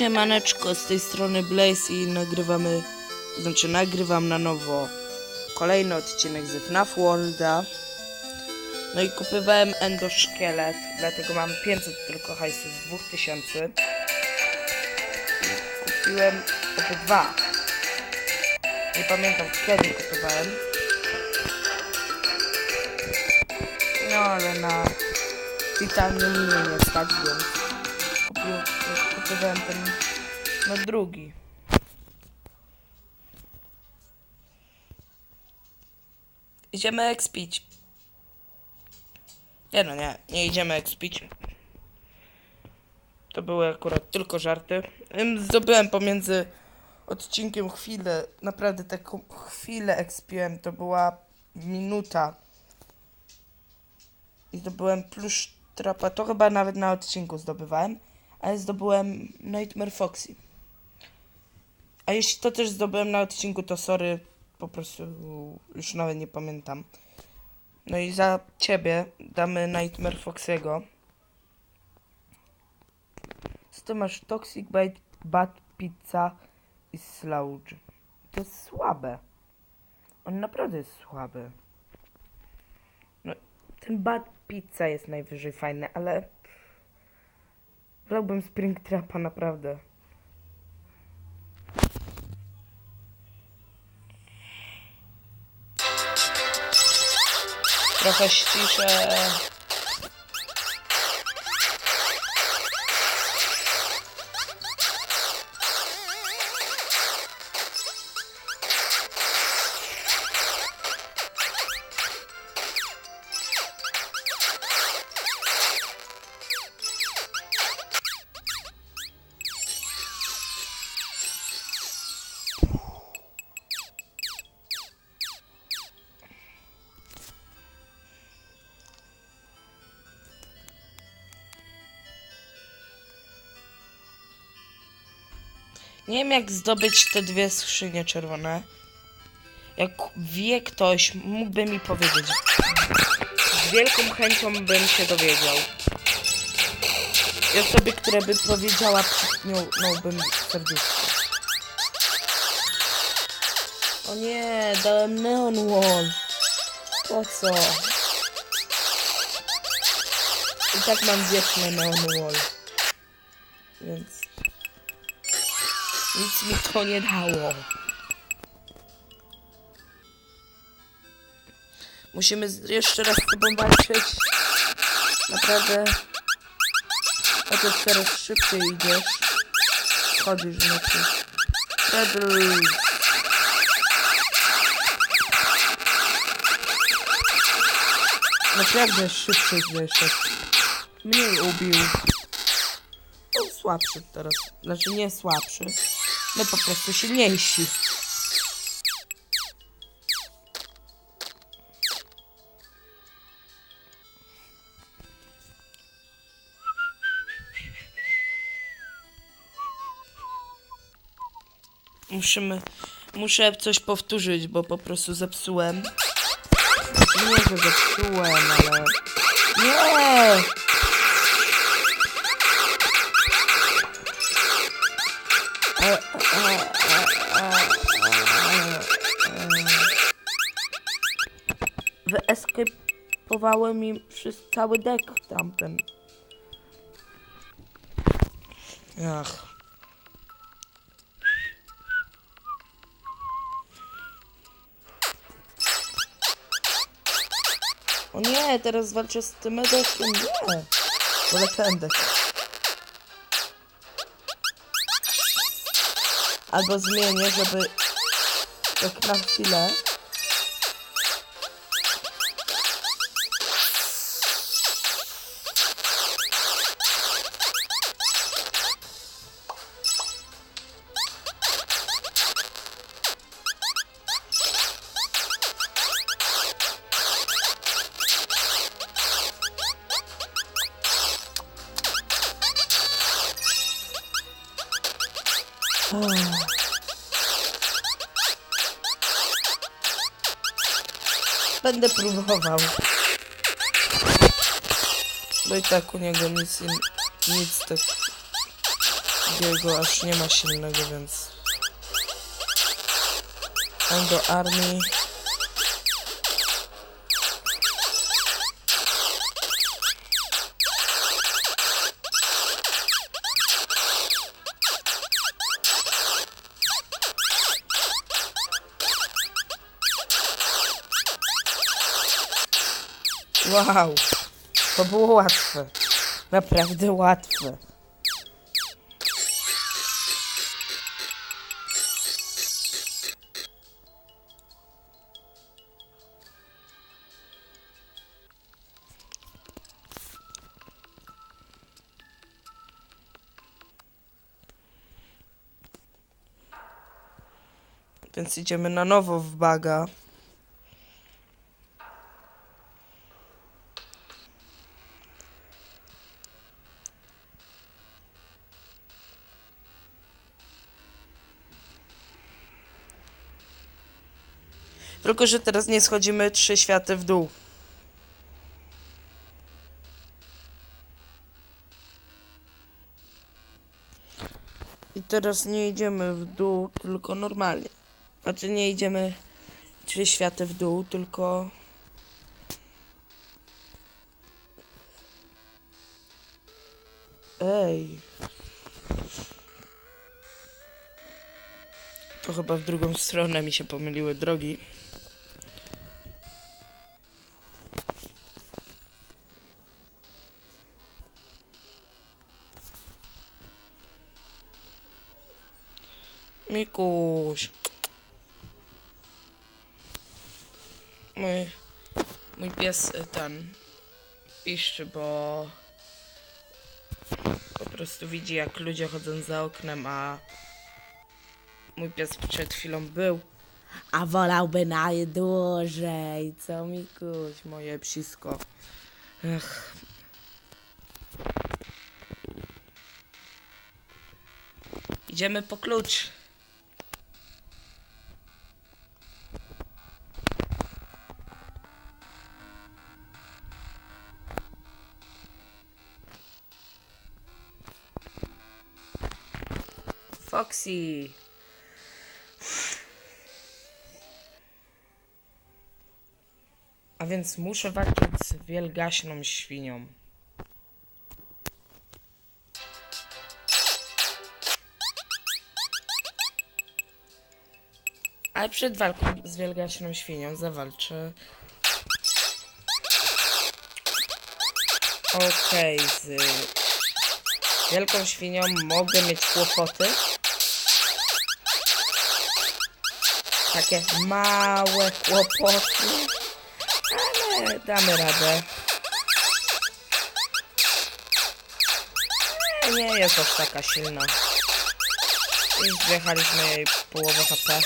Siemaneczko, z tej strony Blaze i nagrywamy, znaczy nagrywam na nowo kolejny odcinek z FNAF Worlda. No i kupywałem endoszkielet, dlatego mam 500 tylko hajsu z 2000. Kupiłem obydwa. Nie pamiętam kiedy kupowałem. No ale na Titanium nie stać, więc kupiłem, kupowałem ten no drugi. Idziemy expić. Nie no, nie, nie idziemy expić. To były akurat tylko żarty. Zdobyłem pomiędzy odcinkiem chwilę, naprawdę taką chwilę expiłem, to była minuta. I zdobyłem plus trapa, to chyba nawet na odcinku zdobywałem, ale zdobyłem Nightmare Foxy. A jeśli to też zdobyłem na odcinku, to sorry, po prostu już nawet nie pamiętam. No i za ciebie damy Nightmare Foxy'ego. Co masz? Toxic Bite, Bad Pizza i Slouch. To jest słabe. On naprawdę jest słaby. No, ten Bad Pizza jest najwyżej fajny, ale... Wolałbym Springtrapa, naprawdę. Trochę ściszę. Nie wiem jak zdobyć te dwie skrzynie czerwone. Jak wie ktoś, mógłby mi powiedzieć. Z wielką chęcią bym się dowiedział. I osobie, która by powiedziała, przypnąłbym serduszko. O nie, dałem neon wall. Po co? I tak mam wieczne neon wall. Więc... Nic mi to nie dało. Musimy jeszcze raz tobą walczyć. Naprawdę. O to coraz szybciej idziesz. Chodzisz w nocy. Redl. Naprawdę szybciej zeszedł. Mnie ubił. Słabszy teraz. Znaczy nie słabszy. No po prostu silniejsi. Musimy, muszę coś powtórzyć, bo po prostu zepsułem. Nie, że zepsułem, ale... Nie! Wyeskapowałem mi przez cały dek tamten. Ach. O nie, teraz walczę z tym dekiem. Nie. Wolę ten dek. Albo zmienię, żeby tak na chwilę. Będę próbował. Bo i tak u niego nic, nic tak drugiego aż nie ma silnego, więc... On do Wow, to było łatwe. Naprawdę łatwe. Więc idziemy na nowo w baga. Tylko, że teraz nie schodzimy trzy światy w dół. I teraz nie idziemy w dół, tylko normalnie. Znaczy nie idziemy trzy światy w dół, tylko... Ej. To chyba w drugą stronę mi się pomyliły drogi. Pies y, ten piszczy, bo po prostu widzi jak ludzie chodzą za oknem, a mój pies przed chwilą był, a wolałby najdłużej. Co Mikuś, moje psisko. Idziemy po klucz. Foxy. A więc muszę walczyć z wielgaśną świnią. Ale przed walką z wielgaśną świnią zawalczę. Okej, z wielką świnią mogę mieć kłopoty. Takie małe kłopoty. Ale damy radę. Nie jest aż taka silna. I zjechaliśmy jej połowę HP.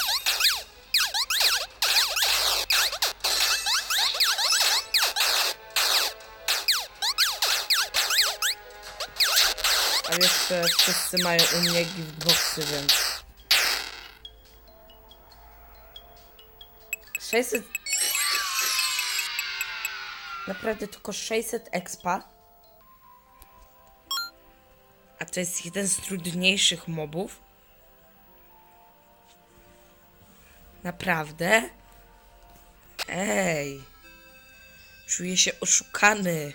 A jeszcze wszyscy mają u mnie giftboxy, więc... 600... Naprawdę tylko 600 expa. A to jest jeden z trudniejszych mobów. Naprawdę? Ej. Czuję się oszukany.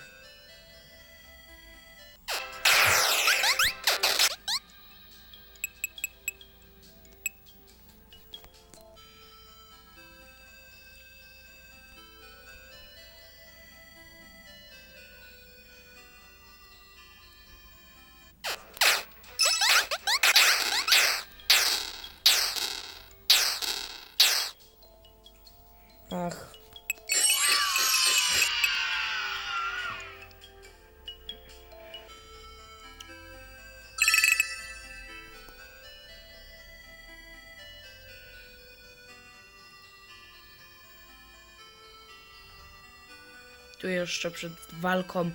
ratuję jeszcze przed walką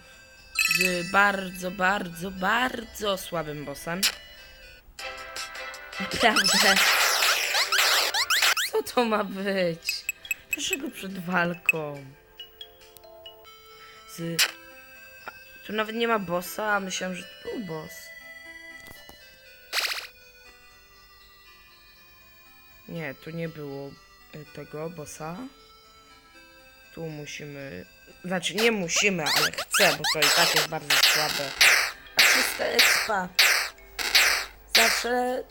z bardzo, bardzo, bardzo słabym bossem. Naprawdę. Co to ma być? Dlaczego przed walką? Z... Tu nawet nie ma bossa, a myślałem, że to był boss. Nie, tu nie było y, tego bossa. Tu musimy... Znaczy, nie musimy, ale chcę, bo to i tak jest bardzo słabe. A 300 expa. Zawsze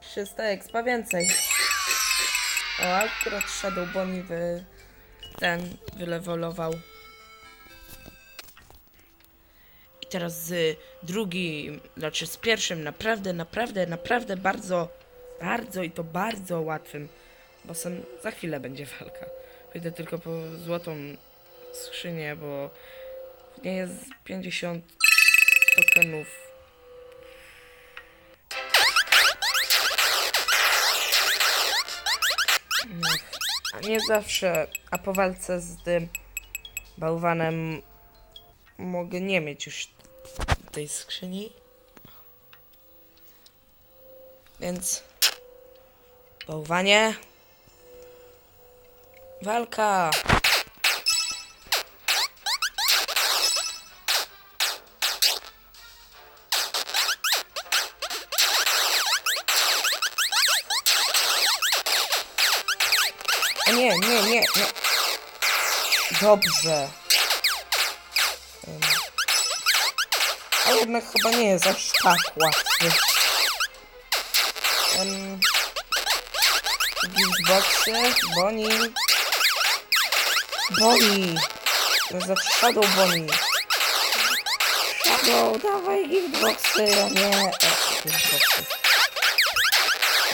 300 expa więcej. O, akurat Shadow Bonnie wy... ten wylewolował. I teraz z drugim, znaczy z pierwszym naprawdę, naprawdę, naprawdę bardzo, bardzo i to bardzo łatwym bossem za chwilę będzie walka. Pójdę tylko po złotą skrzynię, bo w niej jest 50 tokenów. A nie zawsze, a po walce z tym bałwanem mogę nie mieć już tej skrzyni. Więc bałwanie. Walka. O nie, nie, nie, nie. Dobrze. A jednak chyba nie jest aż tak łatwy. Um, Giftboxy, Bonnie. Bonnie. Znaczy Shadow Bonnie. Shadow, dawaj giftboxy, a nie... O, giftboxy.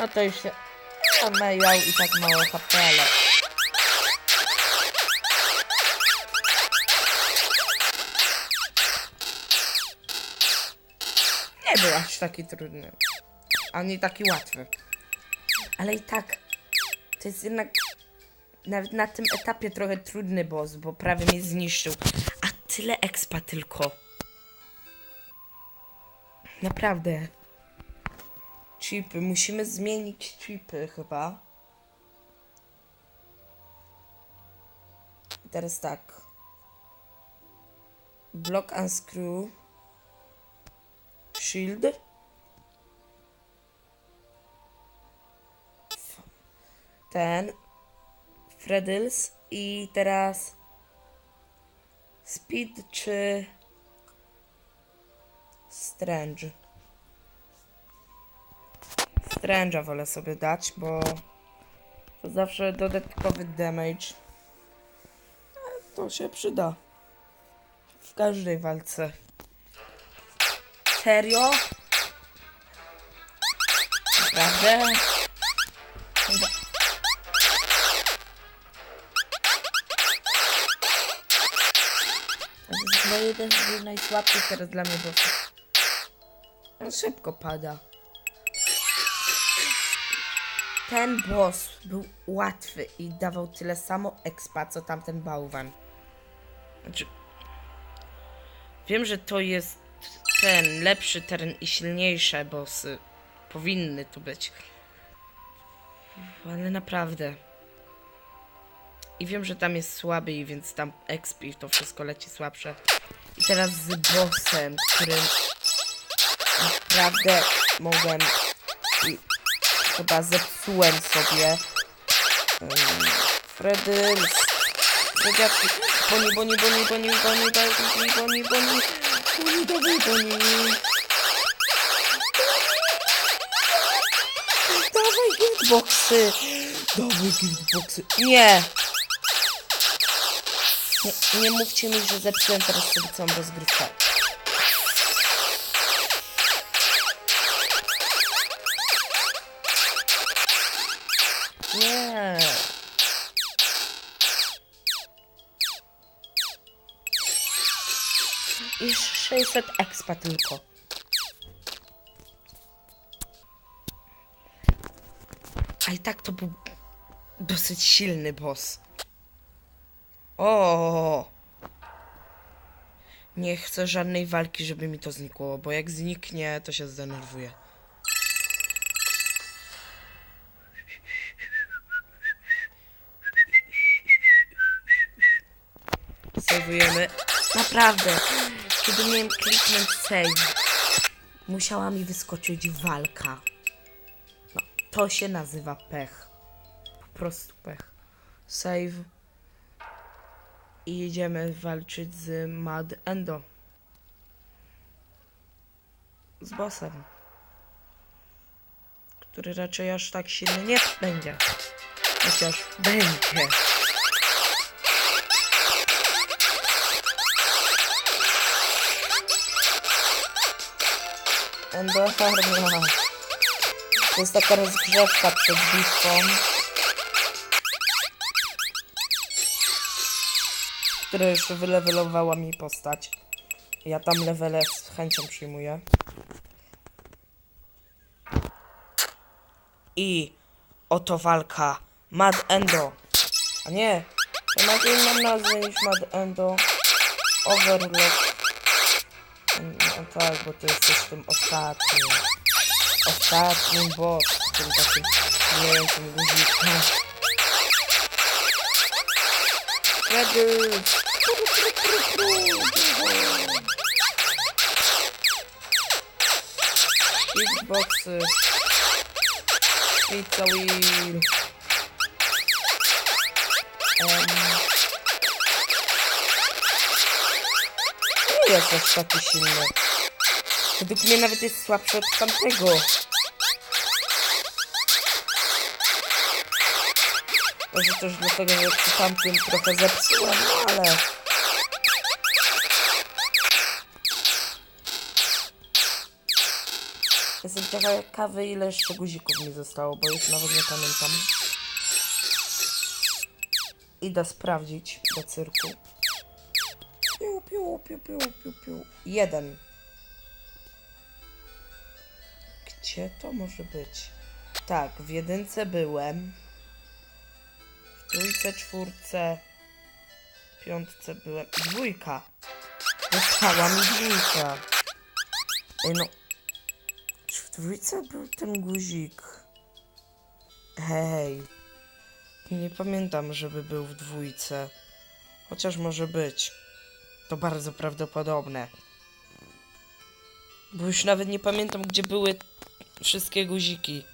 No to już się... On miał i tak mało HP. Nie był aż taki trudny. Ani taki łatwy. Ale i tak, to jest jednak nawet na tym etapie trochę trudny boss, bo prawie mnie zniszczył. A tyle expa tylko. Naprawdę. Chipy, musimy zmienić chipy chyba. Teraz tak. Block unscrew. Shield. Ten. Freddles. I teraz. Speed czy. Strange. Strange'a wolę sobie dać, bo to zawsze dodatkowy damage. A To się przyda. W każdej walce. Serio? Naprawdę? Jeden z najsłabszych teraz dla mnie bossów. On szybko pada. Ten boss był łatwy i dawał tyle samo expa, co tamten bałwan. Znaczy... Wiem, że to jest ten lepszy teren i silniejsze bossy. Powinny tu być. Ale naprawdę. I wiem, że tam jest słaby, więc tam exp to wszystko leci słabsze. I teraz z bossem, którym naprawdę mogłem i chyba zepsułem sobie um, Fredy Zegatki Boni, boni, boni, boni, boni, boni, boni, boni Boni, dawaj, boni Dawaj, hitboxy Dawaj, hitboxy Nie! Nie, nie mówcie mi, że zepsułem teraz sobie całą rozgrywkę. Nie. I 600 expa tylko. A tak to był dosyć silny boss. O! Nie chcę żadnej walki, żeby mi to znikło, bo jak zniknie, to się zdenerwuję. Sejwujemy. Naprawdę, kiedy miałem kliknąć save, musiała mi wyskoczyć walka. No, To się nazywa pech. Po prostu pech. Save. I jedziemy walczyć z Mad Endo. Z bossem. Który raczej aż tak silny nie będzie. Chociaż będzie. Endofarmia. To jest taka rozgrzewka przed bitwą. Która już wylewelowała mi postać. Ja tam levele z chęcią przyjmuję. I oto walka Mad Endo. A nie, to ma inną nazwę niż Mad Endo. Overlock. No tak, bo to jest też tym ostatnim. Ostatnim boss, tym takim miękkim guzikiem. Ready! Xboxy. Pizza Wheel. Um, nie jest aż taki silny. Według mnie nawet jest słabszy od tamtego. Może też dlatego, że przy tamtym trochę zepsułem, no ale... Jestem ciekawy ile jeszcze guzików mi zostało, bo już nawet nie pamiętam. Idę sprawdzić do cyrku. Piu, piu, piu, piu, piu, piu. Jeden. Gdzie to może być? Tak, w jedynce byłem. Trójce, czwórce, piątce byłem. Dwójka. Została mi dwójka. Ej, no. Czy w trójce był ten guzik? Hej. Nie pamiętam, żeby był w dwójce. Chociaż może być. To bardzo prawdopodobne. Bo już nawet nie pamiętam, gdzie były wszystkie guziki.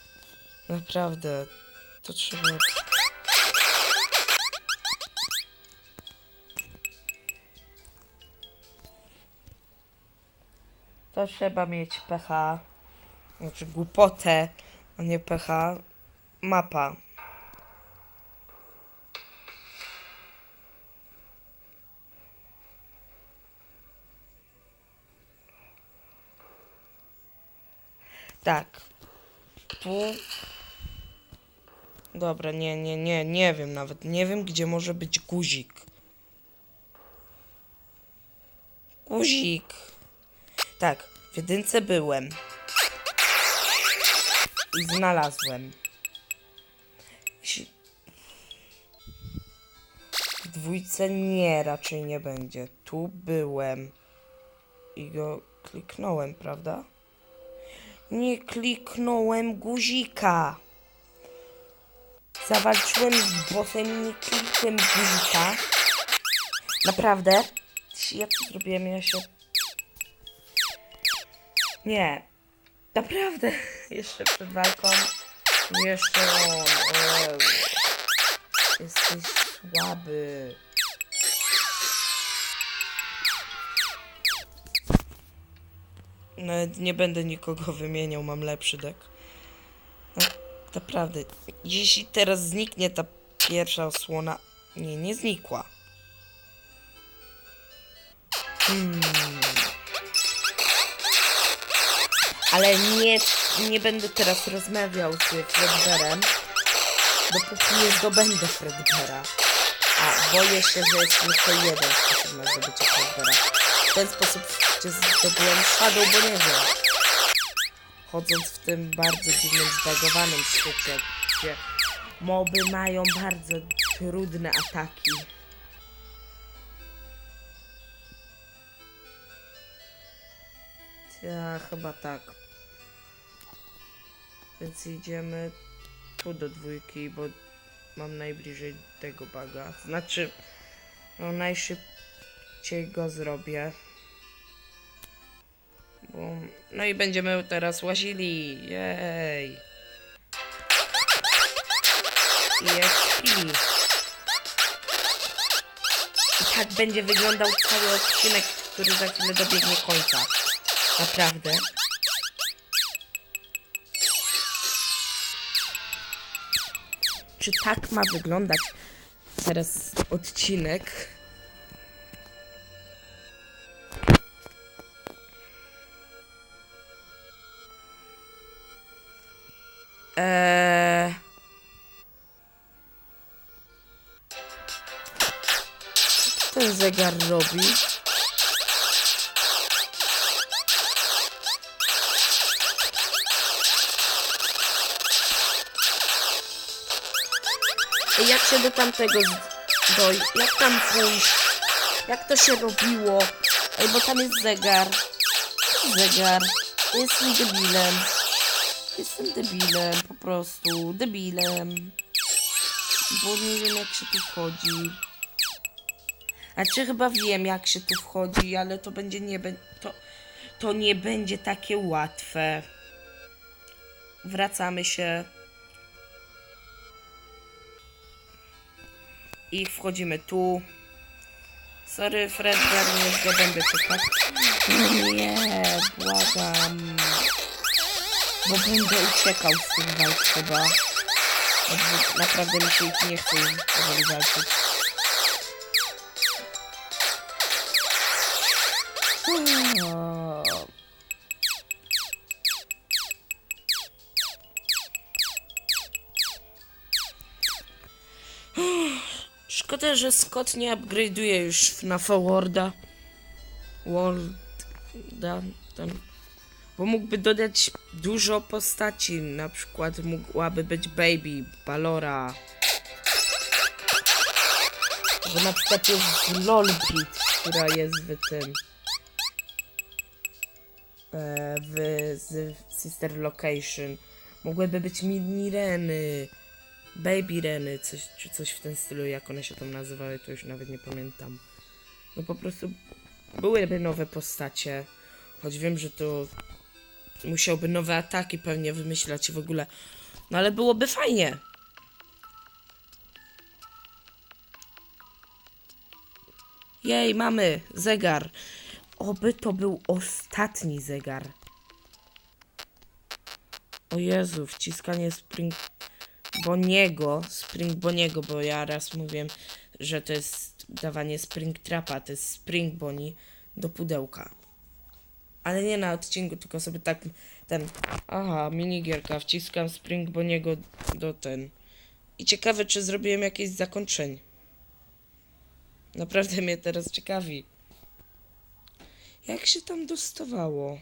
Naprawdę. To trzeba... To trzeba mieć PH. Znaczy głupotę, a nie PH. Mapa. Tak. Tu. Dobra, nie, nie, nie, nie wiem nawet. Nie wiem, gdzie może być guzik. Guzik. Tak, w jedynce byłem. I znalazłem. W dwójce nie, raczej nie będzie. Tu byłem. I go kliknąłem, prawda? Nie kliknąłem guzika. Zawalczyłem z bossem nie klikłem guzika. Naprawdę? Jak to zrobiłem? Ja się... Nie. Naprawdę. Jeszcze przed walką. Jeszcze on. Jezu. Jesteś słaby. Nawet nie będę nikogo wymieniał, mam lepszy deck. No, naprawdę. Jeśli teraz zniknie ta pierwsza osłona... Nie, nie znikła. Hmm. Ale nie, nie będę teraz rozmawiał z Fredberem, dopóki nie zdobędę Fredbera. A boję się, że jest tylko jeden sposób na zdobycie Fredbera. W ten sposób gdzie zdobyłem Shadow, bo nie wiem. Chodząc w tym bardzo dziwnym, zbagowanym świecie, gdzie moby mają bardzo trudne ataki. Ja chyba tak. Więc idziemy tu do dwójki, bo mam najbliżej tego baga. Znaczy, no najszybciej go zrobię. No i będziemy teraz łazili. Jej. chwili. I tak będzie wyglądał cały odcinek, który za chwilę dobiegnie końca. Naprawdę. Czy tak ma wyglądać teraz odcinek? Eee... Co ten zegar robi? Jak się do tamtego doj? Jak tam pójść? Jak to się robiło? Ej, bo tam jest zegar. Zegar. Jestem debilem. Jestem debilem, po prostu. Debilem. Bo nie wiem jak się tu wchodzi. A czy chyba wiem jak się tu wchodzi, ale to będzie nie to, to nie będzie takie łatwe. Wracamy się. I wchodzimy tu. Sorry, Fredgar, nie będę czekać. No nie, błagam. Bo będę uciekał z tych walk chyba. Naprawdę mi się ich nie chce powoli walczyć. O. Szkoda, że Scott nie upgrade'uje już na Forwarda. Worlda. Bo mógłby dodać dużo postaci. Na przykład mogłaby być Baby, Balora. Bo na przykład jest Lolbit, która jest w tym. e, W z Sister Location. Mogłyby być mini Reny. Baby Reny, coś, czy coś w tym stylu, jak one się tam nazywały, to już nawet nie pamiętam. No po prostu byłyby nowe postacie, choć wiem, że to musiałby nowe ataki pewnie wymyślać w ogóle, no ale byłoby fajnie. Jej, mamy zegar. Oby to był ostatni zegar. O Jezu, wciskanie spring Boniego, Spring Boniego, bo ja raz mówiłem, że to jest dawanie Spring Trapa, to jest Spring Boni do pudełka. Ale nie na odcinku, tylko sobie tak ten, aha, minigierka, wciskam Spring Boniego do ten. I ciekawe, czy zrobiłem jakieś zakończenie. Naprawdę mnie teraz ciekawi. Jak się tam dostawało?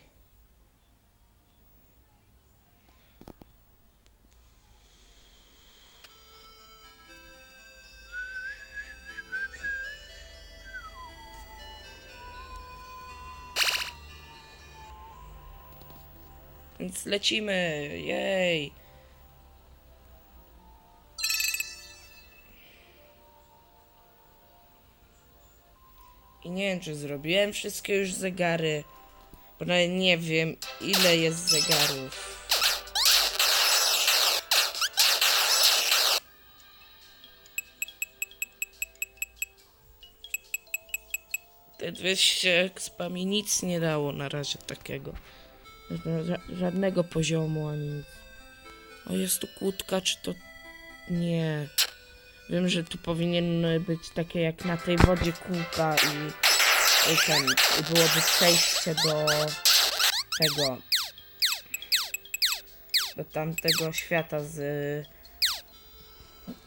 Więc lecimy, jej. I nie wiem, czy zrobiłem wszystkie już zegary, bo nawet nie wiem, ile jest zegarów. Te 200 expa mi nic nie dało na razie takiego. Ża- żadnego poziomu ani nic. O, jest tu kłódka, czy to... Nie. Wiem, że tu powinien być takie jak na tej wodzie kółka i, i ten, i byłoby przejście do tego, do tamtego świata z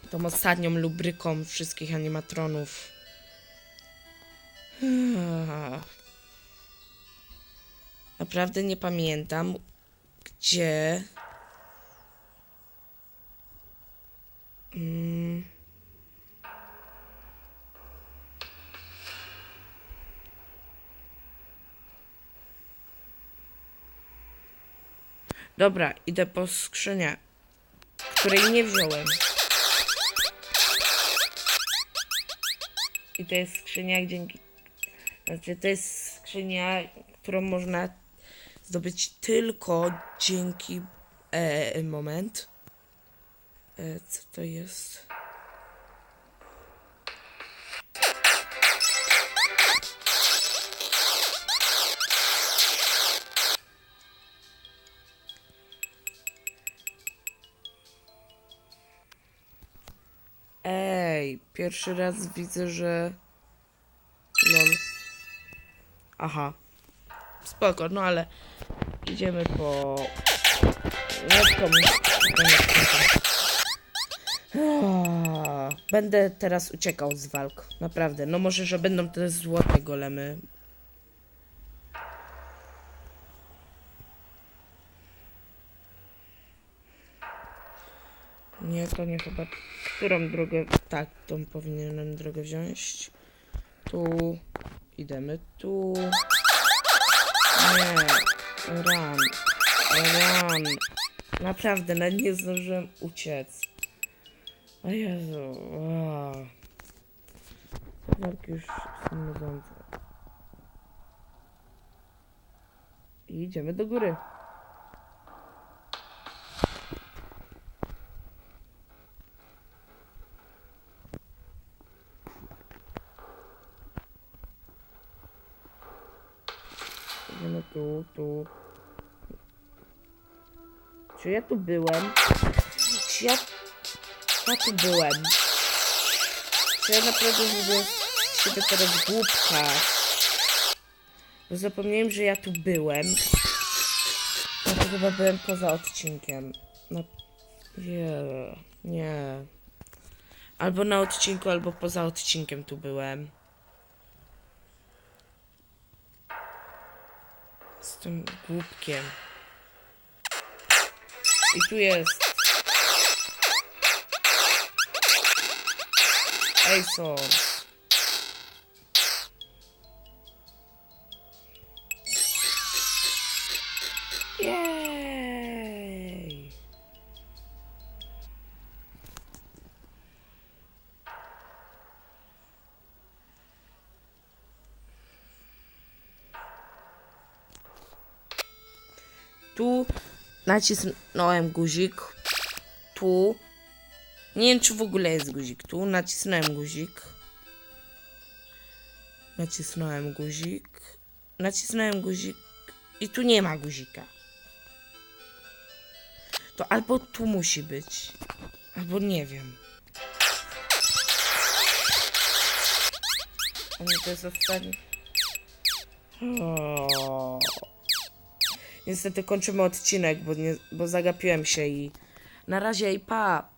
tą ostatnią lubryką wszystkich animatronów. Naprawdę nie pamiętam, gdzie. Mm. Dobra, idę po skrzynię, której nie wziąłem. I to jest skrzynia, dzięki. Znaczy, to jest skrzynia, którą można zdobyć tylko dzięki. E, moment. E, co to jest? Ej, pierwszy raz widzę, że. Lol. Aha. Spoko, no ale idziemy po. Łebką. Będę teraz uciekał z walk. Naprawdę. No może, że będą te złote golemy. Nie, to nie chyba. Którą drogę? Tak, tą powinienem drogę wziąć. Tu. Idziemy tu. Nie. Run. Run. Naprawdę, nawet nie zdążyłem uciec. O Jezu. Te walki już są nudzące. I idziemy do góry. Idziemy tu, tu. Czy ja tu byłem? Czy ja... Ja tu byłem? Czy ja naprawdę zrobię z siebie teraz głupka? Bo zapomniałem, że ja tu byłem. No to chyba byłem poza odcinkiem. No... Nie, nie. Albo na odcinku, albo poza odcinkiem tu byłem. Tym głupkiem. I tu jest. Ej, są. Tu nacisnąłem guzik. Tu. Nie wiem, czy w ogóle jest guzik. Tu nacisnąłem guzik. Nacisnąłem guzik. Nacisnąłem guzik. I tu nie ma guzika. To albo tu musi być. Albo nie wiem. A to jest ostatni. O. Niestety kończymy odcinek, bo, nie, bo zagapiłem się i na razie i pa.